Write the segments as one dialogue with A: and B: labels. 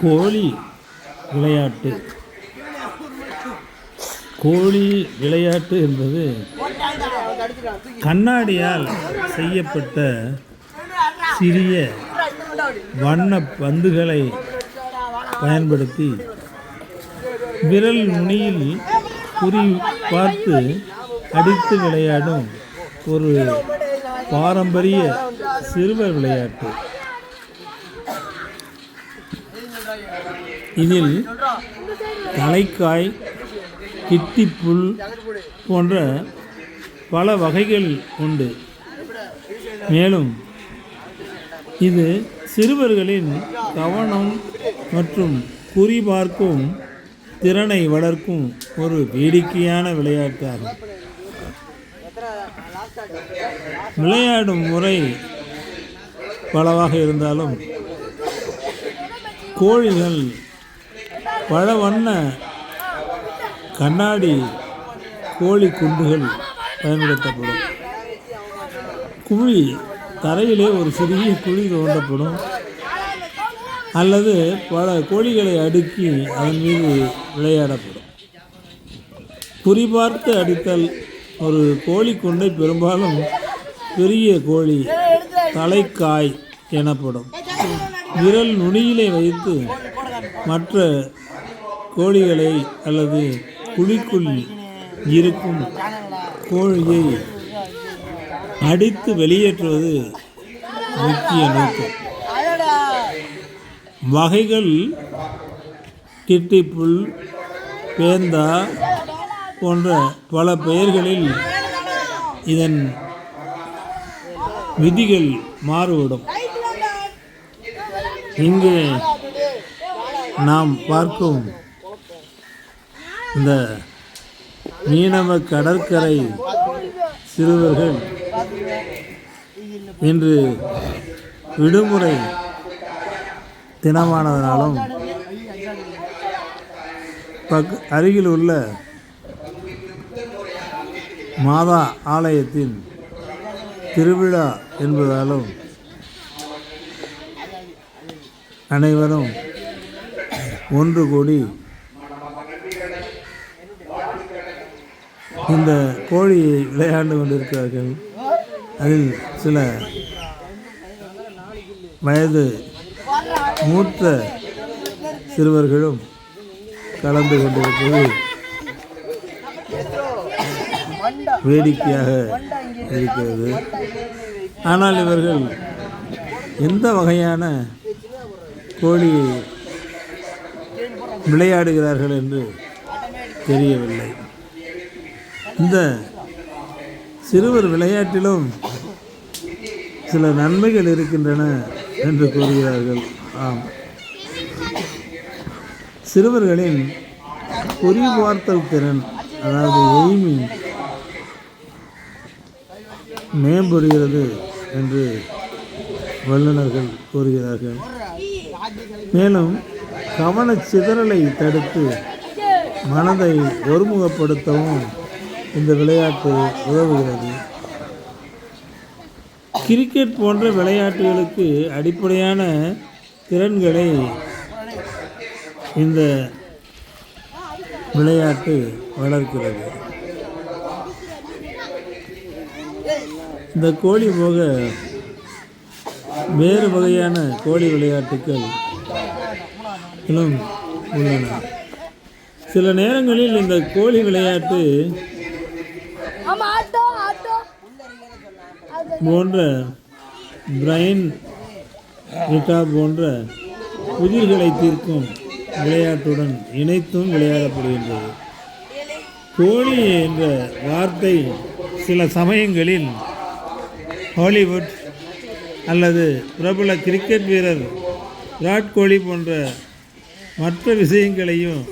A: கோழி விளையாட்டு. கோழி விளையாட்டு என்பது கண்ணாடியால் செய்யப்பட்ட சிறிய வண்ண பந்துகளை பயன்படுத்தி விரல் நுனியில் குறி பார்த்து அடித்து விளையாடும் ஒரு பாரம்பரிய சிறுவர் விளையாட்டு. இதில் தலைக்காய் கிட்டிப்புல் போன்ற பல வகைகள் உண்டு. மேலும் இது சிறுவர்களின் கவனம் மற்றும் குறிபார்க்கும் திறனை வளர்க்கும் ஒரு வேடிக்கையான விளையாட்டாகும். விளையாடும் முறை பலவாக இருந்தாலும் கோழிகள் பல வண்ண கண்ணாடி கோழி குண்டுகள் பயன்படுத்தப்படும். குழி தரையிலே ஒரு சிறிய குழி தோண்டப்படும் அல்லது பல கோழிகளை அடுக்கி அதன் மீது விளையாடப்படும். குறிபார்த்து அடித்தல் ஒரு கோழி குண்டை பெரும்பாலும் பெரிய கோழி தலைக்காய் எனப்படும். விரல் நுனியிலே வைத்து மற்ற கோழிகளை அல்லது குழிக்குள் இருக்கும் கோழியை அடித்து வெளியேற்றுவது முக்கிய நோக்கம். வகைகள் கிட்டிப்புல் பேந்தா போன்ற பல பெயர்களில் இதன் விதிகள் மாறுபடும். இங்கே நாம் பார்க்கும் இந்த மீனவ கடற்கரை சிறுவர்கள் இன்று விடுமுறை தினமானதனாலும் பக் அருகில் உள்ள மாதா ஆலயத்தின் திருவிழா என்பதாலும் அனைவரும் ஒன்று கூடி இந்த கோழியை விளையாண்டு கொண்டிருக்கிறார்கள். அதில் சில வயது மூத்த சிறுவர்களும் கலந்து கொண்டிருப்பது வேடிக்கையாக இருக்கிறது. ஆனால் இவர்கள் எந்த வகையான கோழியை விளையாடுகிறார்கள் என்று தெரியவில்லை. இந்த சிறுவர் விளையாட்டிலும் சில நன்மைகள் இருக்கின்றன என்று கூறுகிறார்கள். ஆம். சிறுவர்களின் குறிபார்த்தல் திறன் அதாவது எய்மிங் மேம்படுகிறது என்று வல்லுநர்கள் கூறுகிறார்கள். மேலும் கவனச் சிதறலை தடுத்து மனதை ஒருமுகப்படுத்தவும் இந்த விளையாட்டு உதவுகிறது. கிரிக்கெட் போன்ற விளையாட்டுகளுக்கு அடிப்படையான திறன்களை இந்த விளையாட்டு வளர்க்கிறது. இந்த கோழி போக வேறு வகையான கோழி விளையாட்டுக்கள் இன்னும் உள்ளன. சில நேரங்களில் இந்த கோழி விளையாட்டு போன்ற பிரைன் ரிட்டா போன்ற புதிர்களை தீர்க்கும் விளையாட்டுடன் இணைத்தும் விளையாடப்படுகின்றது. கோழி என்ற வார்த்தை சில சமயங்களில் ஹாலிவுட் அல்லது பிரபல கிரிக்கெட் வீரர் விராட் கோலி போன்ற மற்ற விஷயங்களையும்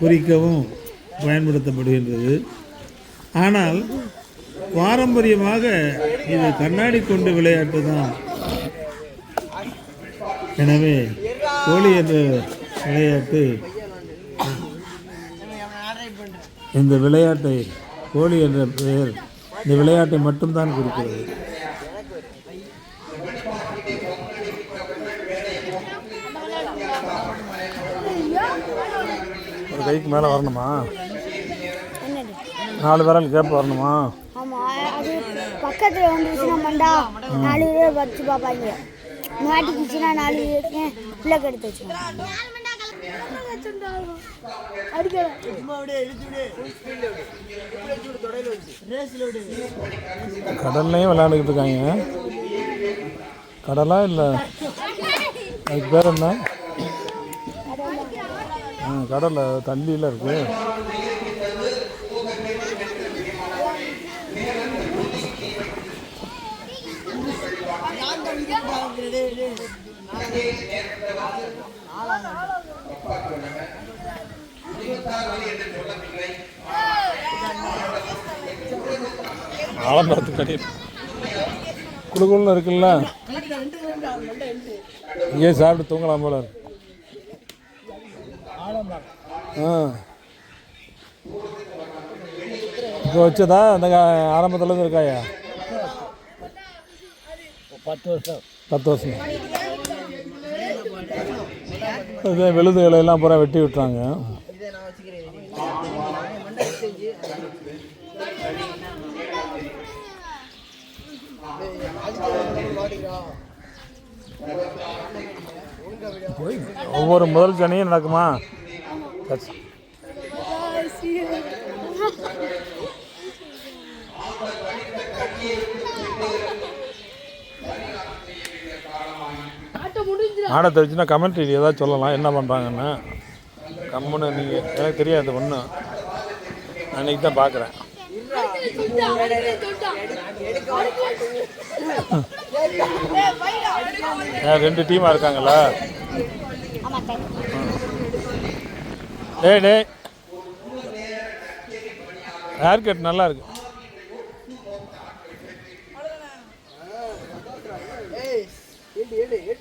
A: குறிக்கவும் பயன்படுத்தப்படுகின்றது. ஆனால் பாரம்பரியமாக இது கண்ணாடி கொண்டு விளையாட்டு தான் எனவே கோழி என்ற விளையாட்டு இந்த விளையாட்டை கோழி என்ற பெயர் இந்த விளையாட்டை மட்டும்தான் கொடுக்கிறது ஒரு கைக்கு மேலே வரணுமா? நாலு விரல் கேப் வரணுமா?
B: பக்கத்துல வந்துச்சுன்னா மண்டா நாலு பேர் வச்சு பார்ப்பாங்க. மாட்டிக்கிச்சுன்னா நாலு பேருக்கு பிள்ளை கெடுத்து வச்சுக்கோங்க
A: கடல்லையும் விளையாண்டுக்கிட்டு இருக்காங்க. கடலா இல்லை? அதுக்கு பேர் என்ன? கடலில் தண்ணியில் இருக்கு. ஆலமரத்துக்கு அடியில் குழுக்குள்ள இருக்குல்ல? இங்கே சாப்பிட்டு தூங்கலாம் போல ஆ. இப்போ வச்சதா? அந்த ஆரம்பத்தில் இருந்து இருக்காயா?
C: பத்து வருஷம்.
A: பத்து வருஷம். இது விழுதுகளை எல்லாம் பூரா வெட்டி விட்டுறாங்க. போய் ஒவ்வொரு முதல் சனியும் நடக்குமா? சரி. ஆடை தெரிச்சுன்னா கமெண்ட்ரி ஏதாவது சொல்லலாம் என்ன பண்ணுறாங்கன்னு கம்முன்னு நீங்கள் எனக்கு தெரியாது ஒன்றும் நான் இன்னைக்கு தான் பார்க்குறேன் ரெண்டு டீமாக இருக்காங்களா டேய் டேய். ஹேர் கட் நல்லா இருக்கு.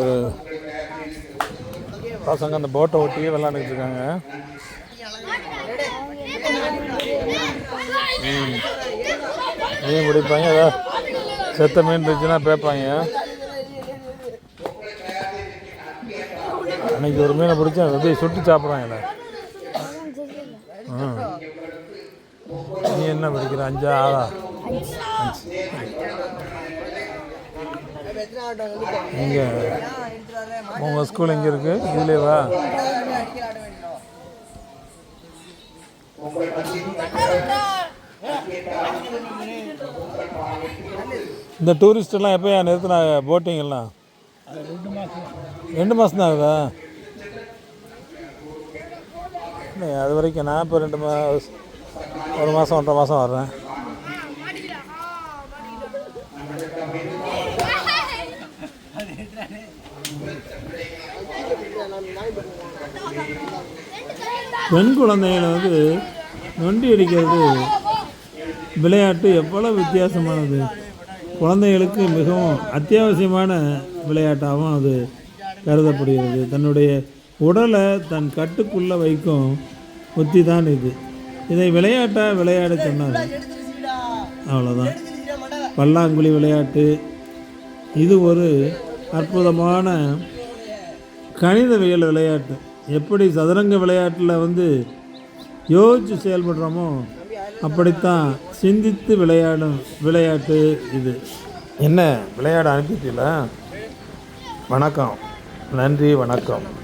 A: ஒரு பசங்க அந்த போட்டை ஒட்டி விளாண்டுட்டு இருக்காங்க. ம். மீன் பிடிப்பாங்க. ஏதோ செத்த மீன் இருந்துச்சுன்னா பேப்பாங்க. அன்னைக்கு ஒரு மீனை பிடிச்சா அப்படியே சுட்டு சாப்பிட்றாங்கல்ல ம். நீ என்ன பிடிக்கிற? அஞ்சா ஆறா? இங்கே உங்கள் ஸ்கூல் எங்கே இருக்குது இதுலேவா இந்த டூரிஸ்ட் எல்லாம் எப்போயா நிறுத்தினாங்க போட்டிங் எல்லாம்? ரெண்டு மாதம் தான் ஆகுதா? இல்லை அது வரைக்கும் நான் இப்போ ரெண்டு மா ஒரு மாதம் ஒன்றரை மாதம் வர்றேன். பெண் குழந்தைகளை வந்து நொண்டி அடிக்கிறது விளையாட்டு எவ்வளோ வித்தியாசமானது. குழந்தைகளுக்கு மிகவும் அத்தியாவசியமான விளையாட்டாகவும் அது கருதப்படுகிறது. தன்னுடைய உடலை தன் கட்டுக்குள்ளே வைக்கும் புத்தி தான் இது. இதை விளையாட்டாக விளையாட சொன்னார். அவ்வளோதான் பல்லாங்குழி விளையாட்டு. இது ஒரு அற்புதமான கணிதவியல் விளையாட்டு. எப்படி சதுரங்க விளையாட்டில் வந்து யோசித்து செயல்படுறோமோ அப்படித்தான் சிந்தித்து விளையாடும் விளையாட்டு இது. என்ன? விளையாட அனுப்பிட்டீங்களா? வணக்கம். நன்றி வணக்கம்.